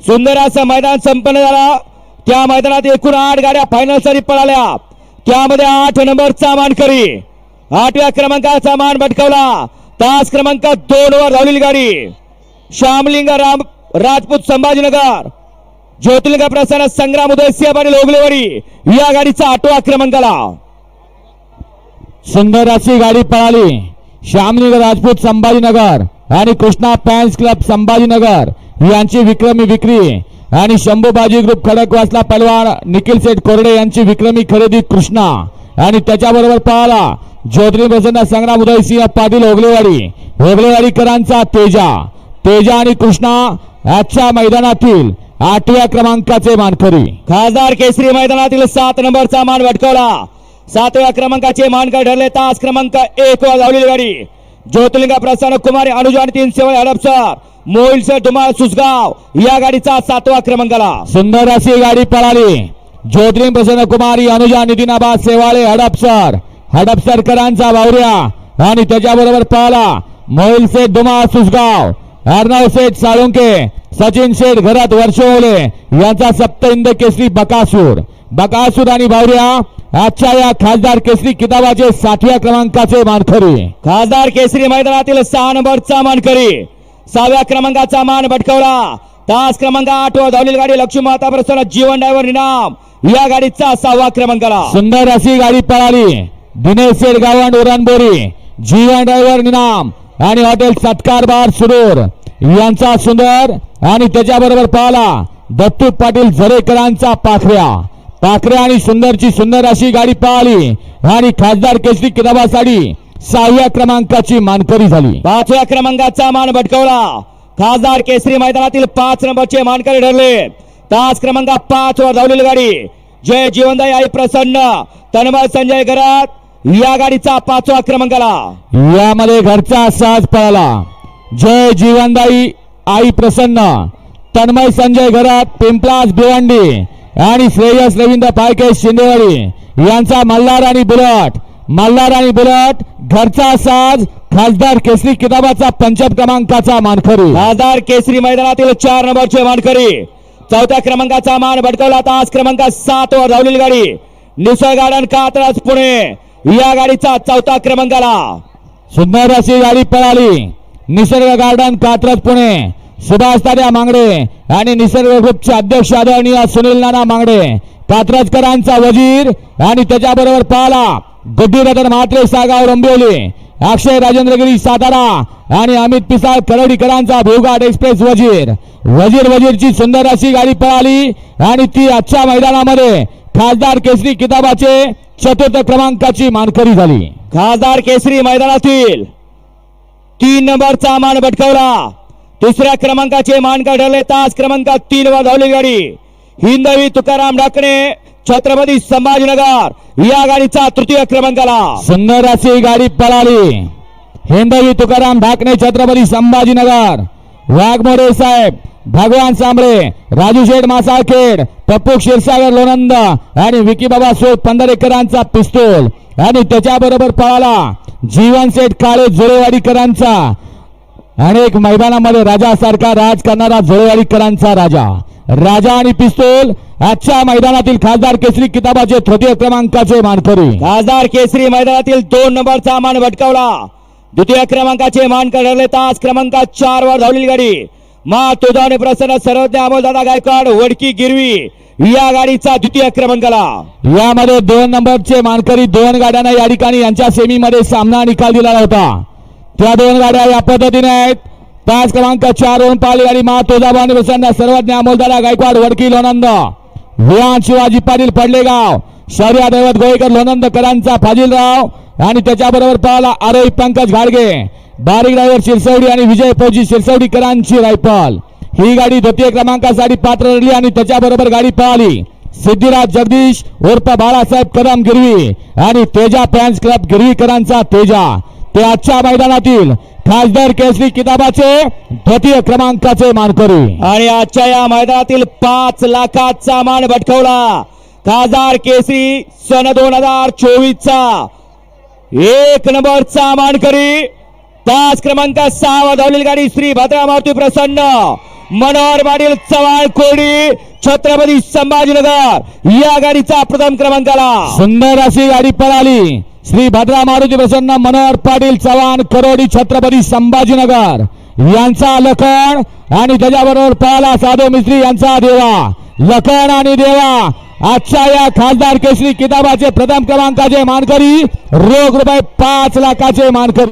सुंदर असं मैदान संपन्न झालं. त्या मैदानात एकूण आठ गाड्या फायनलसाठी पळाल्या. त्यामध्ये आठ नंबरचा मानकरी आठव्या क्रमांकाचा मान भटकवला. तास क्रमांक दोन वर धावलेली गाडी. श्यामलिंग राम राजपूत संभाजीनगर. ज्योतिलिंग प्रसन्न संग्राम उदय सिंह पाटील या गाडीचा आठवा क्रमांकाला. सुंदर अशी गाडी पळाली. श्यामलिंग राजपूत संभाजीनगर. आणि कृष्णा फॅन्स क्लब संभाजीनगर यांची विक्रमी विक्री. आणि शंभूबाजी ग्रुप खडकवासला पलवान निखिल सेठ कोरडे यांची विक्रमी खरेदी कृष्णा. आणि त्याच्याबरोबर पाहला ज्योतिरी प्रसन्न संग्राम उदयसिंह पाटील ओगलेवाडी ओगलेवाडीकरांचा तेजा. तेजा आणि कृष्णा आजच्या मैदानातील आठव्या क्रमांकाचे मानकरी. खासदार केसरी मैदानातील सात नंबरचा मान भटकवला. सातव्या क्रमांकाचे मानकर ठरले. तास क्रमांक एक वर गाडी. ज्योतिर्लिंग प्रसन्न कुमारी अनुज आणि तीन सेवा हडपसर मोहिलसर धुमाळ सुसगाव. या गाडीचा सातवा क्रमांकाला. सुंदर अशी गाडी पळाली. ज्योतिर्लिंग प्रसन्न कुमारी अनुजा नितीनाबाद सेवाळे हडपसर हडपसरकरांचा भावऱ्या आणि त्याच्याबरोबर पळाला मोहिल शेठ दुमा सुसगाव. अर्णव शेठ साळुंके सचिन शेठ घरात वर्षवले. यांचा सप्त इंद केसरी बकासूर. बकासूर आणि बावऱ्या आजच्या या खासदार केसरी किताबाचे सातव्या क्रमांकाचे मानखरी खासदार केसरी मैदानातील सहा नंबरचा मानकरी. सहाव्या क्रमांकाचा मान भटकवला. तास क्रमांक आठ वर धावलेली गाडी लक्ष्मी माता प्रसन्न जीवन ड्रायव्हर इनाम या गाडीचा सहावा क्रमांकाला सुंदर अशी गाडी पळाली. दिनेश गावंड उरणबोरी जीवन ड्रायव्हर निनाम आणि हॉटेल सत्कार बार सुरूर यांचा सुंदर आणि त्याच्याबरोबर पळाला दत्तू पाटील झरेकरांचा पाखऱ्या. पाखऱ्या आणि सुंदरची सुंदर अशी गाडी पळाली आणि खासदार केसरी किताबासाठी सहाव्या क्रमांकाची मानकरी झाली. पाचव्या क्रमांकाचा मान भटकवला. खासदार केसरी मैदानातील पाच नंबरचे मानकरी ठरले. तास क्रमांक पाच वर धावलेली गाडी. जय जीवनदाई आई प्रसन्न. तन्मय संजय गरात या गाडीचा पाचवा क्रमांकाला. यामध्ये घरचा साज पळाला. जय जीवनदाई आई प्रसन्न. तन्मय संजय घरात. पिंपलास भिवंडी. आणि श्रेयस रवींद्र पायके शिंदेवाडी यांचा मल्हार आणि बुलट. मल्हार आणि बुलट घरचा साज खासदार केसरी किताबाचा पंचम क्रमांकाचा मानखरी खासदार केसरी मैदानातील चार नंबरचे मानकरी. चौथ्या क्रमांकाचा मान भटकवला तास क्रमांक सात वर धावलेली गाडी. निसर्ग गार्डन कात्रज पुणे. या गाडीचा चौथा क्रमांकाला. सुंदर अशी गाडी पळाली. निसर्ग गार्डन कात्रज पुणे. सुभाष दादा मांगडे आणि निसर्ग ग्रुपचे अध्यक्ष आदरणीय सुनील नाना मांगडे कात्रजकरांचा वजीर आणि त्याच्याबरोबर पाला गुड्डीरतन म्हात्रे सागाव रंबिवली अक्षय राजेंद्रगिरी सातारा आणि अमित पिसाळ करडीकरांचा भोगाट एक्सप्रेस वजीर. वजीर वजीरची सुंदर अशी गाडी पळाली आणि ती आजच्या मैदानामध्ये खासदार केसरी किताबाचे चतुर्थ क्रमांकाची मानकरी झाली. खासदार केसरी मैदानातील तीन नंबरचा मान भटकवला. तिसऱ्या क्रमांकाचे मानकर ठरले तास क्रमांकात तीन वर धावली गाडी. हिंदवी तुकाराम डाकणे छत्रपती संभाजीनगर. या गाडीचा तृतीय क्रमांकाला. सुंदर गाडी पळाली. हिंदवी तुकाराम ढाकणे छत्रपती संभाजीनगर. वाघमोडे साहेब भगवान सांबळे राजू शेठ मासाळखेड पप्पू क्षीरसागर लोणंद आणि विकी बाबा सोड पंधरेकरांचा पिस्तूल. आणि त्याच्याबरोबर पळाला जीवन सेठ काळे जुळेवाडीकरांचा. अनेक मैदानामध्ये राजासारखा राज करणारा जोळेवाडीकरांचा राजा. राजा आणि पिस्तूल आजच्या मैदानातील खासदार केसरी किताबाचे तृतीय क्रमांकाचे मानकरी. खासदार केसरी मैदानातील दोन नंबरचा मान भटकावला. द्वितीय क्रमांकाचे मानकर ठरले तास क्रमांक चार वर धावलेली गाडी. मा तुझाने प्रसन्न सर्वज्ञ अमोलदादा गायकवाड वडकी गिरवी या गाडीचा द्वितीय क्रमांकाला. यामध्ये दोन नंबरचे मानकरी दोन गाड्यांना या ठिकाणी यांच्या सेमीमध्ये सामना निकाल दिला होता त्या दोन गाड्या या पद्धतीने आहेत. तास क्रमांक चार वरून पाली गाडी मा तुळजाभवानी प्रसन्न सर्वज्ञ अमोलदादा गायकवाड वडकी लोणंद. विहान शिवाजी पाटील पडलेगाव. शौर्या दैवत गोळीकर लोणंदकरांचा फाजीलराव. आणि त्याच्याबरोबर पाहिला आरोही पंकज घाडगे. बारीक ड्रायव्हर शिरसवडी आणि विजय फौजी शिरसवडीकरांची रायफल. ही गाडी द्वितीय क्रमांकासाठी पात्र ठरली आणि त्याच्याबरोबर गाडी पळाली सिद्धिराज जगदीश उर्फ बाळासाहेब कदम गिरवी. आणि तेजा फॅन्स क्लब गिरवीकरांचा तेजा. ते आजच्या मैदानातील खासदार केसरी किताबाचे द्वितीय क्रमांकाचे मानकरी. आणि आजच्या या मैदानातील पाच लाखाचा मान भटकवला खासदार केसरी सन दोन हजार चोवीस चा एक नंबरचा मानकरी तास क्रमांक सहा धावलेली गाडी श्री भद्रा मारुती प्रसन्न मनोहर पाटील चव्हाण कोडी छत्रपती संभाजीनगर या गाडीचा प्रथम क्रमांकाला. सुंदर अशी गाडी पळाली. श्री भद्रा मारुती प्रसन्न मनोहर पाटील चव्हाण करोडी छत्रपती संभाजीनगर. यांचा लखन आणि त्याच्याबरोबर पळाला साधो मिस्त्री यांचा देवा. लखन आणि देवा. आजच्या या खासदार केसरी किताबाचे प्रथम क्रमांकाचे मानकरी रोख रुपये पाच लाखाचे मानकरी.